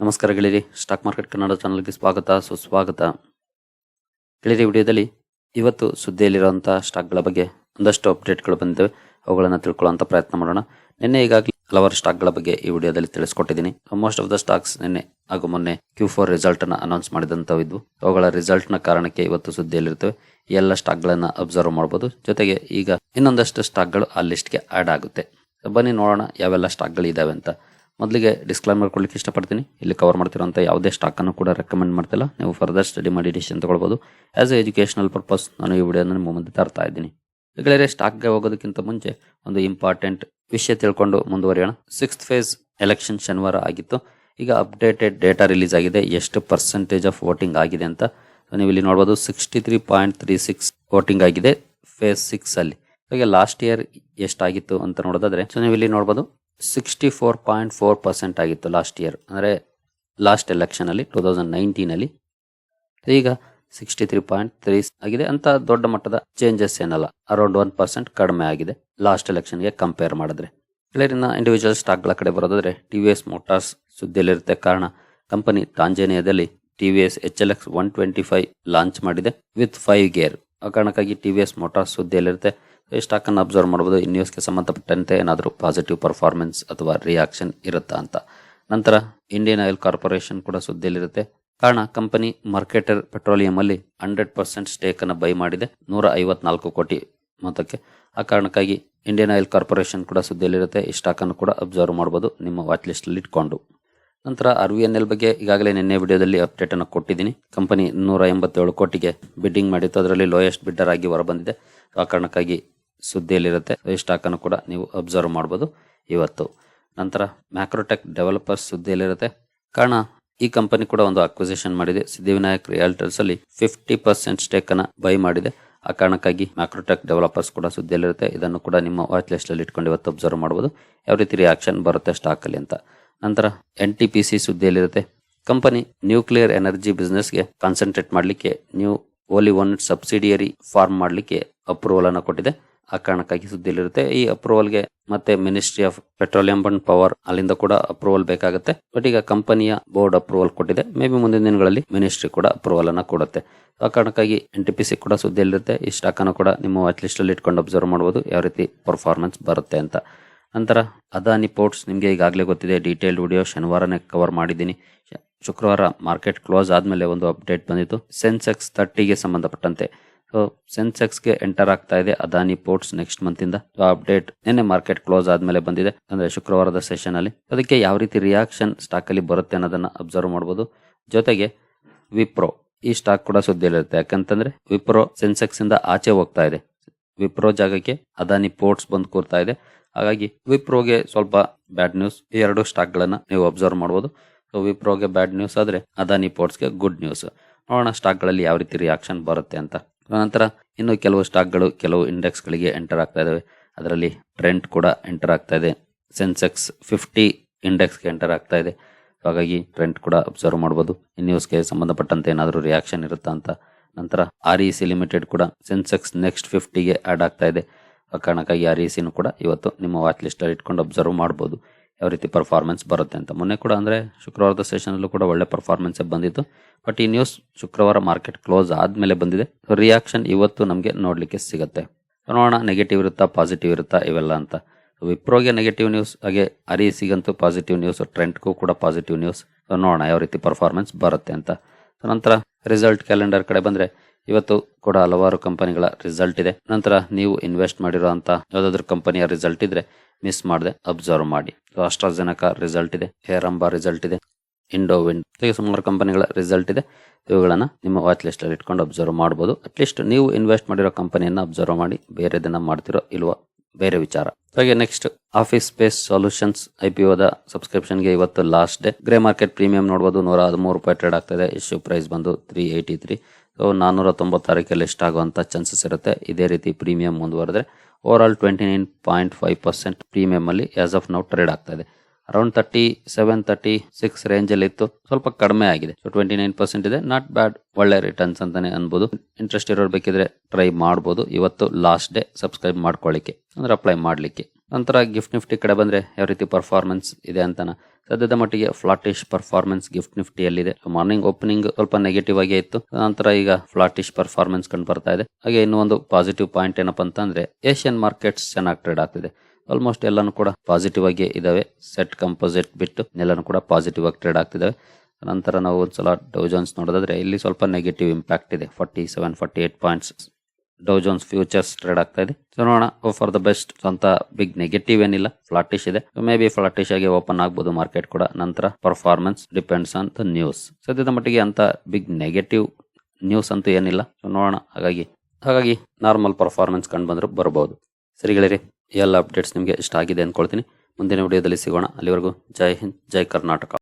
ನಮಸ್ಕಾರ ಗೆಳೆಯರಿ. Stock market Kannada ಚಾನಲ್ಗೆ ಸ್ವಾಗತ. ಸುಸ್ವಾಗತ. ಗೆಳೆಯರಿ, ವಿಡಿಯೋದಲ್ಲಿ ಇವತ್ತು ಸುದ್ದಿಯಲ್ಲಿರುವಂಥ ಸ್ಟಾಕ್ಗಳ ಬಗ್ಗೆ ಒಂದಷ್ಟು ಅಪ್ಡೇಟ್ಗಳು ಬಂದಿವೆ ಅವುಗಳನ್ನು ತಿಳ್ಕೊಳ್ಳುವಂಥ ಪ್ರಯತ್ನ ಮಾಡೋಣ. ನಿನ್ನೆ ಈಗಾಗಲೇ ಹಲವಾರು ಸ್ಟಾಕ್ಗಳ ಬಗ್ಗೆ ಈ ವಿಡಿಯೋದಲ್ಲಿ ತಿಳಿಸ್ಕೊಟ್ಟಿದ್ದೀನಿ. ಮೋಸ್ಟ್ ಆಫ್ ದ ಸ್ಟಾಕ್ಸ್ ನಿನ್ನೆ ಹಾಗೂ ಮೊನ್ನೆ ಕ್ಯೂ ಫೋರ್ ರಿಸಲ್ಟ್ ಅನ್ನ ಅನೌನ್ಸ್ ಮಾಡಿದಂಥವು ಇದ್ವು ಅವುಗಳ ರಿಸಲ್ಟ್ನ ಕಾರಣಕ್ಕೆ ಇವತ್ತು ಸುದ್ದಿಯಲ್ಲಿರ್ತವೆ ಎಲ್ಲ ಸ್ಟಾಕ್ಗಳನ್ನು ಅಬ್ಸರ್ವ್ ಮಾಡ್ಬೋದು. ಜೊತೆಗೆ ಈಗ ಇನ್ನೊಂದಷ್ಟು ಸ್ಟಾಕ್ಗಳು ಆ ಲಿಸ್ಟ್ಗೆ ಆ್ಯಡ್ ಆಗುತ್ತೆ. ಬನ್ನಿ ನೋಡೋಣ ಯಾವೆಲ್ಲ ಸ್ಟಾಕ್ಗಳು ಇದಾವೆ ಅಂತ. ಮೊದಲಿಗೆ ಡಿಸ್ಕ್ಲೈಮರ್ ಕೊಡ್ಲಿಕ್ಕೆ ಇಷ್ಟಪಡ್ತೀನಿ. ಇಲ್ಲಿ ಕವರ್ ಮಾಡ್ತಿರೋಂಥ ಯಾವುದೇ ಸ್ಟಾಕನ್ನು ಕೂಡ ರೆಕಮೆಂಡ್ ಮಾಡ್ತಿಲ್ಲ. ನೀವು ಫರ್ದರ್ ಸ್ಟಡಿ ಮಾಡಿ ಡಿಸಿಷನ್ ತಗೊಳ್ಬೋದು. ಆ್ಯಸ್ ಎ ಎಜುಕೇಷನಲ್ ಪರ್ಪಸ್ ನಾನು ಈ ವಿಡಿಯೋನ ನಿಮ್ಮ ಮುಂದೆ ತರ್ತಾ ಇದ್ದೀನಿ. ಈಗಲೇ ಸ್ಟಾಕ್ಗೆ ಹೋಗೋದಕ್ಕಿಂತ ಮುಂಚೆ ಒಂದು ಇಂಪಾರ್ಟೆಂಟ್ ವಿಷಯ ತಿಳ್ಕೊಂಡು ಮುಂದುವರಿಯೋಣ. ಸಿಕ್ಸ್ತ್ ಫೇಸ್ ಎಲೆಕ್ಷನ್ ಶನಿವಾರ ಆಗಿತ್ತು. ಈಗ ಅಪ್ಡೇಟೆಡ್ ಡೇಟಾ ರಿಲೀಸ್ ಆಗಿದೆ. ಎಷ್ಟು ಪರ್ಸೆಂಟೇಜ್ ಆಫ್ ವೋಟಿಂಗ್ ಆಗಿದೆ ಅಂತ. ನೀವು ಇಲ್ಲಿ ನೋಡ್ಬೋದು sixty three point three six voting ಆಗಿದೆ ಫೇಸ್ ಸಿಕ್ಸ್ ಅಲ್ಲಿ. ಹಾಗೆ ಲಾಸ್ಟ್ ಇಯರ್ ಎಷ್ಟಾಗಿತ್ತು ಅಂತ ನೋಡೋದಾದ್ರೆ ಸೊ ನೀವು ಇಲ್ಲಿ ನೋಡ್ಬೋದು sixty four point four percent ಆಗಿತ್ತು ಲಾಸ್ಟ್ ಇಯರ್ ಅಂದರೆ ಲಾಸ್ಟ್ ಎಲೆಕ್ಷನಲ್ಲಿ ಟೂ ತೌಸಂಡ್ ನೈನ್ಟೀನಲ್ಲಿ ಈಗ ಸಿಕ್ಸ್ಟಿ ತ್ರೀ ಪಾಯಿಂಟ್ ತ್ರೀ ಆಗಿದೆ. ಅಂತ ದೊಡ್ಡ ಮಟ್ಟದ ಚೇಂಜಸ್ ಏನಲ್ಲ ಅರೌಂಡ್ ಒನ್ ಪರ್ಸೆಂಟ್ ಕಡಿಮೆ ಆಗಿದೆ ಲಾಸ್ಟ್ ಎಲೆಕ್ಷನ್ಗೆ ಕಂಪೇರ್ ಮಾಡಿದ್ರೆ. ಕ್ಲಿಯರಿನ ಇಂಡಿವಿಜುವಲ್ ಸ್ಟಾಕ್ಗಳ ಕಡೆ ಬರೋದಾದರೆ ಟಿ ವಿ ಎಸ್ ಮೋಟಾರ್ಸ್ ಸುದ್ದಿಯಲ್ಲಿರುತ್ತೆ. ಕಾರಣ company ತಾಂಜೇನಿಯಾದಲ್ಲಿ T V S H L X one twenty five launch ಮಾಡಿದೆ ವಿತ್ ಫೈವ್ ಗೇರ್ ಆ ಕಾರಣಕ್ಕಾಗಿ ಟಿ ವಿ ಎಸ್ ಮೋಟಾರ್ಸ್ ಸುದ್ದಿಯಲ್ಲಿರುತ್ತೆ. ಈ ಸ್ಟಾಕ್ ಅನ್ನು ಅಬ್ಸರ್ವ್ ಮಾಡ್ಬೋದು. ಈ ನ್ಯೂಸ್ಗೆ ಸಂಬಂಧಪಟ್ಟಂತೆ ಏನಾದರೂ ಪಾಸಿಟಿವ್ ಪರ್ಫಾರ್ಮೆನ್ಸ್ ಅಥವಾ ರಿಯಾಕ್ಷನ್ ಇರುತ್ತಾ ಅಂತ. ನಂತರ ಇಂಡಿಯನ್ ಆಯಿಲ್ ಕಾರ್ಪೊರೇಷನ್ ಕೂಡ ಸುದ್ದಿಯಲ್ಲಿರುತ್ತೆ. ಕಾರಣ ಕಂಪನಿ ಮಾರ್ಕೆಟರ್ ಪೆಟ್ರೋಲಿಯಂ ಅಲ್ಲಿ ಹಂಡ್ರೆಡ್ ಪರ್ಸೆಂಟ್ ಸ್ಟೇಕ್ ಅನ್ನು ಬೈ ಮಾಡಿದೆ. ನೂರ ಐವತ್ನಾಲ್ಕು ಕೋಟಿ ಮೊತ್ತಕ್ಕೆ. ಆ ಕಾರಣಕ್ಕಾಗಿ ಇಂಡಿಯನ್ ಆಯಿಲ್ ಕಾರ್ಪೊರೇಷನ್ ಕೂಡ ಸುದ್ದಿಯಲ್ಲಿರುತ್ತೆ. ಈ ಸ್ಟಾಕ್ ಅನ್ನು ಕೂಡ ಅಬ್ಸರ್ವ್ ಮಾಡಬಹುದು ನಿಮ್ಮ ವಾಚ್ ಲಿಸ್ಟ್ ಅಲ್ಲಿ ಇಟ್ಕೊಂಡು. ನಂತರ ಆರ್ ವಿ ಎನ್ ಎಲ್ ಬಗ್ಗೆ ಈಗಾಗಲೇ ನಿನ್ನೆ ವಿಡಿಯೋದಲ್ಲಿ ಅಪ್ಡೇಟ್ ಅನ್ನು ಕೊಟ್ಟಿದ್ದೀನಿ. ಕಂಪನಿ ನೂರ ಎಂಬತ್ತೇಳು ಕೋಟಿಗೆ ಬಿಡ್ಡಿಂಗ್ ಮಾಡಿತ್ತು. ಅದರಲ್ಲಿ ಲೋಯೆಸ್ಟ್ ಬಿಡ್ಡರ್ ಆಗಿ ಹೊರಬಂದಿದೆ. ಆ ಕಾರಣಕ್ಕಾಗಿ ಸುದ್ದಿಯಲ್ಲಿರುತ್ತೆ. ಈ ಕೂಡ ನೀವು ಅಬ್ಸರ್ವ್ ಮಾಡಬಹುದು ಇವತ್ತು ನಂತರ ಮ್ಯಾಕ್ರೋಟೆಕ್ ಡೆವಲಪರ್ಸ್ ಸುದ್ದಿಯಲ್ಲಿರುತ್ತೆ. ಕಾರಣ, ಈ ಕಂಪನಿ ಕೂಡ ಒಂದು ಅಕ್ವಿಸಿಷನ್ ಮಾಡಿದೆ. ಸಿದ್ಧಿವಿನಾಯಕ್ ರಿಯಾಲ್ಟರ್ಸ್ ಅಲ್ಲಿ ಫಿಫ್ಟಿ ಪರ್ಸೆಂಟ್ ಸ್ಟೇಕ್ ಅನ್ನ ಬೈ ಮಾಡಿದೆ. ಆ ಕಾರಣಕ್ಕಾಗಿ ಮ್ಯಾಕ್ರೋಟೆಕ್ ಡೆವಲಪರ್ಸ್ ಕೂಡ ಸುದ್ದಿಯಲ್ಲಿರುತ್ತೆ. ಇದನ್ನು ಕೂಡ ನಿಮ್ಮ ವಾಚ್ ಲಿಸ್ಟ್ ಅಲ್ಲಿ ಇಟ್ಕೊಂಡು ಇವತ್ತು ಅಬ್ಸರ್ವ್ ಮಾಡಬಹುದು ಯಾವ ರೀತಿ ರಿಯಾಕ್ಷನ್ ಬರುತ್ತೆ ಸ್ಟಾಕ್ ಅಲ್ಲಿ ಅಂತ. ನಂತರ ಎನ್ ಟಿ ಪಿ ಸಿ ಸುದ್ದಿಯಲ್ಲಿರುತ್ತೆ. ಕಂಪನಿ ನ್ಯೂಕ್ಲಿಯರ್ ಎನರ್ಜಿ ಬಿಸ್ನೆಸ್ಗೆ ಕಾನ್ಸಂಟ್ರೇಟ್ ಮಾಡಲಿಕ್ಕೆ new wholly owned subsidiary firm ಮಾಡಲಿಕ್ಕೆ ಅಪ್ರೂವಲ್ ಅನ್ನು ಕೊಟ್ಟಿದೆ. ಆ ಕಾರಣಕ್ಕಾಗಿ ಸುದ್ದಿಯಲ್ಲಿರುತ್ತೆ. ಈ ಅಪ್ರೂವಲ್ಗೆ ಮತ್ತೆ ministry of petroleum and power ಅಲ್ಲಿಂದ ಕೂಡ ಅಪ್ರೂವಲ್ ಬೇಕಾಗುತ್ತೆ. ಬಟ್ ಈಗ ಕಂಪನಿಯ ಬೋರ್ಡ್ ಅಪ್ರೂವಲ್ ಕೊಟ್ಟಿದೆ. ಮೇ ಬಿ ಮುಂದಿನ ದಿನಗಳಲ್ಲಿ ಮಿನಿಸ್ಟ್ರಿ ಕೂಡ ಅಪ್ರೂವಲ್ ಅನ್ನ ಕೊಡುತ್ತೆ. ಆ ಕಾರಣಕ್ಕಾಗಿ ಎನ್ ಟಿ ಪಿ ಸಿ ಕೂಡ ಸುದ್ದಿಯಲ್ಲಿರುತ್ತೆ. ಈ ಸ್ಟಾಕ್ ಕೂಡ ನಿಮ್ಮ ವಾಚ್ ಲಿಸ್ಟ್ ಅಲ್ಲಿ ಇಟ್ಕೊಂಡು ಅಬ್ಸರ್ವ್ ಮಾಡಬಹುದು ಯಾವ ರೀತಿ ಪರ್ಫಾರ್ಮೆನ್ಸ್ ಬರುತ್ತೆ ಅಂತ. ನಂತರ ಅದಾನಿ ಪೋರ್ಟ್ಸ್ ನಿಮಗೆ ಈಗಾಗಲೇ ಗೊತ್ತಿದೆ. ಡೀಟೇಲ್ಡ್ ವಿಡಿಯೋ ಶನಿವಾರನೇ ಕವರ್ ಮಾಡಿದ್ದೀನಿ. ಶುಕ್ರವಾರ ಮಾರ್ಕೆಟ್ ಕ್ಲೋಸ್ ಆದಮೇಲೆ ಒಂದು ಅಪ್ಡೇಟ್ ಬಂದಿತ್ತು. ಸೆನ್ಸೆಕ್ಸ್ ತರ್ಟಿಗೆ ಸಂಬಂಧಪಟ್ಟಂತೆ. ಸೆನ್ಸೆಕ್ಸ್ಗೆ ಎಂಟರ್ ಆಗ್ತಾ ಇದೆ. ಅದಾನಿ ಪೋರ್ಟ್ಸ್ ನೆಕ್ಸ್ಟ್ ಮಂತ್ ಮಂತಿಂದ ಅಪ್ಡೇಟ್ ನಿನ್ನೆ ಮಾರ್ಕೆಟ್ ಕ್ಲೋಸ್ ಆದ್ಮೇಲೆ ಬಂದಿದೆ. ಅಂದ್ರೆ ಶುಕ್ರವಾರದ ಸೆಷನ್ ಅಲ್ಲಿ. ಅದಕ್ಕೆ ಯಾವ ರೀತಿ ರಿಯಾಕ್ಷನ್ ಸ್ಟಾಕ್ ಅಲ್ಲಿ ಬರುತ್ತೆ ಅನ್ನೋದನ್ನ ಅಬ್ಸರ್ವ್ ಮಾಡಬಹುದು ಜೊತೆಗೆ ವಿಪ್ರೋ ಈ ಸ್ಟಾಕ್ ಕೂಡ ಸುದ್ದಿಯಲ್ಲಿರುತ್ತೆ. ಯಾಕಂತಂದ್ರೆ ವಿಪ್ರೋ ಸೆನ್ಸೆಕ್ಸ್ ಇಂದ ಆಚೆ ಹೋಗ್ತಾ ಇದೆ. ವಿಪ್ರೋ ಜಾಗಕ್ಕೆ ಅದಾನಿ ಪೋರ್ಟ್ಸ್ ಬಂದು ಕೂರ್ತಾ ಇದೆ. ಹಾಗಾಗಿ ವಿಪ್ರೋಗೆ ಸ್ವಲ್ಪ ಬ್ಯಾಡ್ ನ್ಯೂಸ್ ಈ ಎರಡು ಸ್ಟಾಕ್ ಗಳನ್ನ ನೀವು ಅಬ್ಸರ್ವ್ ಮಾಡಬಹುದು ಸೊ ವಿಪ್ರೋಗೆ ಬ್ಯಾಡ್ ನ್ಯೂಸ್ ಆದ್ರೆ ಅದಾನಿ ಪೋರ್ಟ್ಸ್ಗೆ ಗುಡ್ ನ್ಯೂಸ್ ನೋಡೋಣ ಸ್ಟಾಕ್ಗಳಲ್ಲಿ ಯಾವ ರೀತಿ ರಿಯಾಕ್ಷನ್ ಬರುತ್ತೆ ಅಂತ. ನಂತರ ಇನ್ನು ಕೆಲವು ಸ್ಟಾಕ್ಗಳು, ಕೆಲವು ಇಂಡೆಕ್ಸ್ಗಳಿಗೆ ಎಂಟರ್ ಆಗ್ತಾ ಇದ್ದಾವೆ ಅದರಲ್ಲಿ ಟ್ರೆಂಡ್ ಕೂಡ ಎಂಟರ್ ಆಗ್ತಾ ಇದೆ. ಸೆನ್ಸೆಕ್ಸ್ ಫಿಫ್ಟಿ ಇಂಡೆಕ್ಸ್ಗೆ ಎಂಟರ್ ಆಗ್ತಾ ಇದೆ. ಹಾಗಾಗಿ ಟ್ರೆಂಡ್ ಕೂಡ ಅಬ್ಸರ್ವ್ ಮಾಡ್ಬೋದು. ಈ ನ್ಯೂಸ್ಗೆ ಸಂಬಂಧಪಟ್ಟಂತೆ ಏನಾದರೂ ರಿಯಾಕ್ಷನ್ ಇರುತ್ತಾ ಅಂತ. ನಂತರ ಆರ್ ಇ ಸಿ ಲಿಮಿಟೆಡ್ ಕೂಡ ಸೆನ್ಸೆಕ್ಸ್ ನೆಕ್ಸ್ಟ್ ಫಿಫ್ಟಿಗೆ ಆ್ಯಡ್ ಆಗ್ತಾ ಇದೆ. ಆ ಕಾರಣಕ್ಕಾಗಿ ಆರ್ ಇ ಸಿನೂ ಕೂಡ ಇವತ್ತು ನಿಮ್ಮ ವಾಚ್ ಲಿಸ್ಟಲ್ಲಿ ಇಟ್ಕೊಂಡು ಅಬ್ಸರ್ವ್ ಮಾಡಬಹುದು ಯಾವ ರೀತಿ ಪರ್ಫಾರ್ಮೆನ್ಸ್ ಬರುತ್ತೆ ಅಂತ. ಮೊನ್ನೆ ಕೂಡ ಅಂದರೆ ಶುಕ್ರವಾರದ ಸೆಷನಲ್ಲೂ ಕೂಡ ಒಳ್ಳೆ ಪರ್ಫಾರ್ಮೆನ್ಸ್ ಬಂದಿತ್ತು. ಬಟ್ ಈ ನ್ಯೂಸ್ ಶುಕ್ರವಾರ ಮಾರ್ಕೆಟ್ ಕ್ಲೋಸ್ ಆದಮೇಲೆ ಬಂದಿದೆ. ರಿಯಾಕ್ಷನ್ ಇವತ್ತು ನಮಗೆ ನೋಡಲಿಕ್ಕೆ ಸಿಗುತ್ತೆ. ನೋಡೋಣ ನೆಗೆಟಿವ್ ಇರುತ್ತಾ ಪಾಸಿಟಿವ್ ಇರುತ್ತಾ, ಇವೆಲ್ಲ ಅಂತ. ವಿಪ್ರೋಗೆ ನೆಗೆಟಿವ್ ನ್ಯೂಸ್ ಹಾಗೆ ಅರಿಸಿಗಂತೂ ಪಾಸಿಟಿವ್ ನ್ಯೂಸ್ ಟ್ರೆಂಡ್ಗೂ ಕೂಡ ಪಾಸಿಟಿವ್ ನ್ಯೂಸ್ ನೋಡೋಣ ಯಾವ ರೀತಿ ಪರ್ಫಾರ್ಮೆನ್ಸ್ ಬರುತ್ತೆ ಅಂತ. ನಂತರ ರಿಸಲ್ಟ್ ಕ್ಯಾಲೆಂಡರ್ ಕಡೆ ಬಂದ್ರೆ ಇವತ್ತು ಕೂಡ ಹಲವಾರು ಕಂಪನಿಗಳ ರಿಸಲ್ಟ್ ಇದೆ. ನಂತರ ನೀವು ಇನ್ವೆಸ್ಟ್ ಮಾಡಿರುವಂತ ಯಾವ್ದಾದ್ರು ಕಂಪನಿಯ ರಿಸಲ್ಟ್ ಇದ್ರೆ ಮಿಸ್ ಮಾಡದೆ ಅಬ್ಸರ್ವ್ ಮಾಡಿ. ಅಸ್ಟ್ರಾಜೆನಕ ರಿಸಲ್ಟ್ ಇದೆ ಹೇರಂಬಾ ರಿಸಲ್ಟ್ ಇದೆ ಇಂಡೋವಿಂಡ್ ಹೀಗೆ ಸುಮಾರು ಕಂಪನಿಗಳ ರಿಸಲ್ಟ್ ಇದೆ. ಇವುಗಳನ್ನ ನಿಮ್ಮ ವಾಚ್ ಲಿಸ್ಟ್ ಅಲ್ಲಿ ಇಟ್ಕೊಂಡು ಅಬ್ಸರ್ವ್ ಮಾಡಬಹುದು ಅಟ್ಲೀಸ್ಟ್ ನೀವು ಇನ್ವೆಸ್ಟ್ ಮಾಡಿರೋ ಕಂಪನಿಯನ್ನು ಅಬ್ಸರ್ವ್ ಮಾಡಿ, ಬೇರೆ ದಿನ ಮಾಡ್ತಿರೋ ಇಲ್ವಾ, ಬೇರೆ ವಿಚಾರ. ಹಾಗೆ next office space solutions I P ಒದ ಸಬ್ಸ್ಕ್ರಿಪ್ಷನ್ಗೆ ಇವತ್ತು last day grey market premium ನೋಡಬಹುದು ನೂರ ಹದಿಮೂರು ರೂಪಾಯಿ ಟ್ರೇಡ್ ಆಗ್ತದೆ ಇಶ್ಯೂ ಪ್ರೈಸ್ ಬಂದು ತ್ರೀ ಏಯ್ಟಿ ತ್ರೀ ನಾನ್ನೂರ ತೊಂಬತ್ತಾರಕ್ಕೆ ಲಿಸ್ಟ್ ಆಗುವಂಥ ಚಾನ್ಸಸ್ ಇರುತ್ತೆ. ಇದೇ ರೀತಿ premium ಮುಂದುವರೆದ್ರೆ overall twenty nine point five percent ಪ್ರೀಮಿಯಮಲ್ಲಿ as of now trade ಆಗ್ತಾ ಇದೆ. Around thirty seven thirty six ರೇಂಜಲ್ಲಿ ಇತ್ತು. ಸ್ವಲ್ಪ ಕಡಿಮೆ ಆಗಿದೆ. ಸೊ ಟ್ವೆಂಟಿ ನೈನ್ ಪರ್ಸೆಂಟ್ ಇದೆ. ನಾಟ್ ಬ್ಯಾಡ್ ಒಳ್ಳೆ ರಿಟರ್ನ್ಸ್ ಅಂತಾನೆ ಅನ್ಬೋದು. ಇಂಟ್ರೆಸ್ಟ್ ಇರೋರು ಬೇಕಿದ್ರೆ ಟ್ರೈ ಮಾಡ್ಬೋದು. ಇವತ್ತು ಲಾಸ್ಟ್ ಡೇ ಸಬ್ಸ್ಕ್ರೈಬ್ ಮಾಡ್ಕೊಳ್ಳಿಕ್ಕೆ. ಅಂದ್ರೆ ಅಪ್ಲೈ ಮಾಡ್ಲಿಕ್ಕೆ. ನಂತರ ಗಿಫ್ಟ್ ನಿಫ್ಟಿ ಕಡೆ ಬಂದರೆ ಯಾವ ರೀತಿ ಪರ್ಫಾರ್ಮೆನ್ಸ್ ಇದೆ ಅಂತಾನ. ಸದ್ಯದ ಮಟ್ಟಿಗೆ ಫ್ಲಾಟಿಶ್ ಪರ್ಫಾರ್ಮೆನ್ಸ್ ಗಿಫ್ಟ್ ನಿಫ್ಟಿಯಲ್ಲಿದೆ ಮಾರ್ನಿಂಗ್ ಓಪನಿಂಗ್ ಸ್ವಲ್ಪ ನೆಗೆಟಿವ್ ಆಗೇ ಇತ್ತು. ನಂತರ ಈಗ ಫ್ಲಾಟಿಶ್ ಪರ್ಫಾರ್ಮೆನ್ಸ್ ಕಂಡು ಬರ್ತಾ ಇದೆ. ಹಾಗೆ ಇನ್ನೂ ಒಂದು ಪಾಸಿಟಿವ್ ಪಾಯಿಂಟ್ ಏನಪ್ಪಾ ಅಂತಂದ್ರೆ ಏಷ್ಯನ್ ಮಾರ್ಕೆಟ್ಸ್ ಚೆನ್ನಾಗಿ ಟ್ರೇಡ್ ಆಗ್ತಿದೆ. ಆಲ್ಮೋಸ್ಟ್ ಎಲ್ಲಾನು ಕೂಡ ಪಾಸಿಟಿವ್ ಆಗಿ ಇದಾವೆ. ಸೆಟ್ ಕಂಪೋಸಿಟ್ ಬಿಟ್ಟು ಎಲ್ಲನೂ ಕೂಡ ಪಾಸಿಟಿವ್ ಆಗಿ ಟ್ರೇಡ್ ಆಗ್ತಿದ್ದಾವೆ ನಂತರ ನಾವು ಒಂದ್ಸಲ ಡೌಜನ್ಸ್ ನೋಡೋದಾದ್ರೆ ಇಲ್ಲಿ ಸ್ವಲ್ಪ ನೆಗೆಟಿವ್ ಇಂಪ್ಯಾಕ್ಟ್ ಇದೆ. Forty seven forty eight points Dow Jones futures trade ಆಗ್ತಾ ಇದೆ. ಸೊ ನೋಡೋಣ ಫಾರ್ ದ ಬೆಸ್ಟ್ ಅಂತ ಬಿಗ್ ನೆಗೆಟಿವ್ ಏನಿಲ್ಲ ಫ್ಲಾಟಿಶ್ ಇದೆ. ಮೇ ಬಿ ಫ್ಲಾಟಿಶ್ ಆಗಿ ಓಪನ್ ಆಗ್ಬೋದು ಮಾರ್ಕೆಟ್ ಕೂಡ. ನಂತರ performance depends on the news ಸದ್ಯದ ಮಟ್ಟಿಗೆ ಅಂತ ಬಿಗ್ ನೆಗೆಟಿವ್ ನ್ಯೂಸ್ ಅಂತೂ ಏನಿಲ್ಲ. ಸೊ ನೋಡೋಣ, ಹಾಗಾಗಿ ಹಾಗಾಗಿ ನಾರ್ಮಲ್ ಪರ್ಫಾರ್ಮೆನ್ಸ್ ಕಂಡು ಬಂದರೂ ಬರಬಹುದು ಸರಿಗಳಿರಿ ಎಲ್ಲ ಅಪ್ಡೇಟ್ಸ್ ನಿಮಗೆ ಇಷ್ಟ ಆಗಿದೆ ಅಂದ್ಕೊಳ್ತೀನಿ. ಮುಂದಿನ ವಿಡಿಯೋದಲ್ಲಿ ಸಿಗೋಣ. ಅಲ್ಲಿವರೆಗೂ ಜೈ ಹಿಂದ್, ಜೈ ಕರ್ನಾಟಕ.